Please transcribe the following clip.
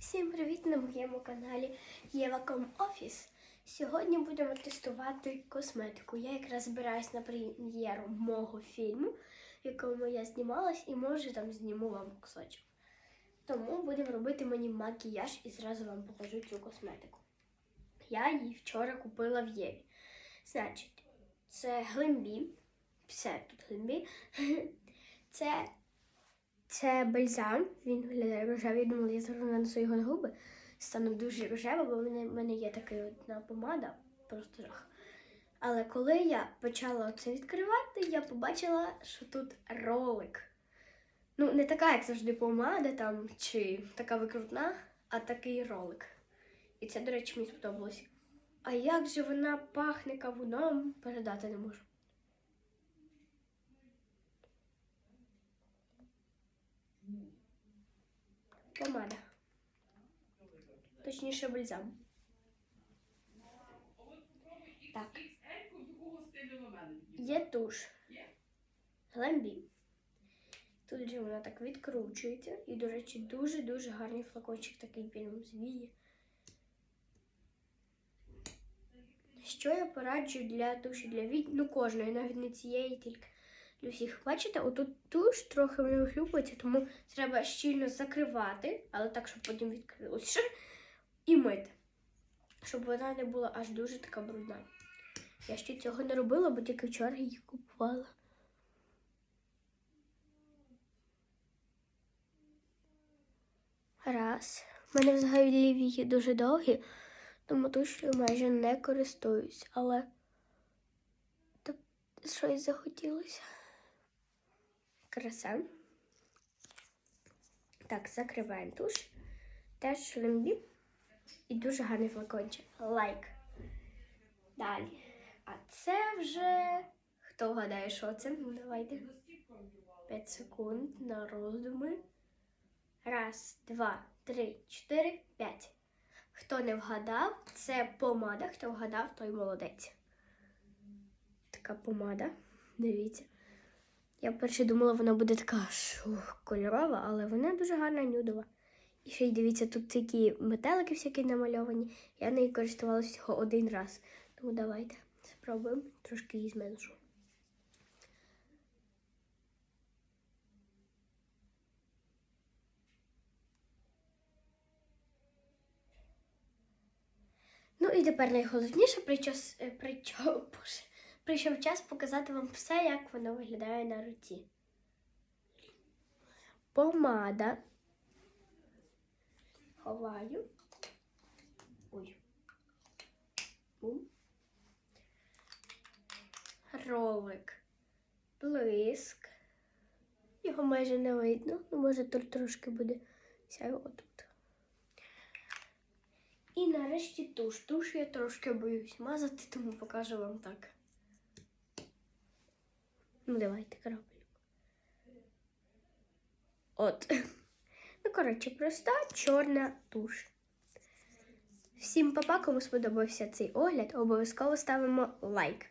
Всім привіт на моєму каналі Єваком Офіс. Сьогодні будемо тестувати косметику. Я якраз збираюсь на прем'єру мого фільму, в якому я знімалась, і може там зніму вам кусочок. Тому будемо робити мені макіяж і зразу вам покажу цю косметику. Я її вчора купила в Єві. Значить, це глимбі. Все тут глимбі. Це це бальзам, він виглядає рожевий. Я думала, я зараз нанесу його на губи. Стану дуже рожева, бо в мене є така одна помада, просто жах. Але коли я почала це відкривати, я побачила, що тут ролик. Ну, не така, як завжди, помада там, чи така викрутна, а такий ролик. І це, до речі, мені сподобалось. А як же вона пахне кавуном, передати не можу. Помада. Точніше, бальзам. Так. Є туш. Глембі. Тут же вона так відкручується. І, до речі, дуже-дуже гарний флакончик такий прям звіє. Що я пораджу для туші для від... ну кожної, навіть не цієї, тільки для всіх. Бачите, отут туш трохи вона вихлюпується, тому треба щільно закривати, але так, щоб потім відкрилося. І мити. Щоб вона не була аж дуже така брудна. Я ще цього не робила, бо тільки вчора її купувала. Раз. У мене взагалі вії дуже довгі, тому тушою майже не користуюсь, але щось захотілося. Краса. Так, закриваємо туш. Теж шлембі. І дуже гарний флакончик. Лайк. Далі. А це вже. Хто вгадає, що це? Ну, давайте. 5 секунд на роздуми. Раз, два, три, чотири, п'ять. Хто не вгадав, це помада. Хто вгадав, той молодець. Така помада. Дивіться. Я перше думала, вона буде така шух, кольорова, але вона дуже гарна нюдова. І ще й дивіться, тут такі метелики всякі намальовані. Я нею користувалася всього один раз. Тому давайте спробуємо трошки її зменшу. Ну і тепер найголовніше причас, е, причо, боже, прийшов час показати вам все, як воно виглядає на руці. Помада. Ховаю. Ой. Бум. Ролик. Блиск. Його майже не видно. Ну, може, тут трошки буде сяйво отут. І нарешті туш. Туш я трошки боюсь мазати, тому покажу вам так. Ну, давайте крапельку. От. Ну, коротше, проста чорна туш. Всім папа, кому сподобався цей огляд, обов'язково ставимо лайк.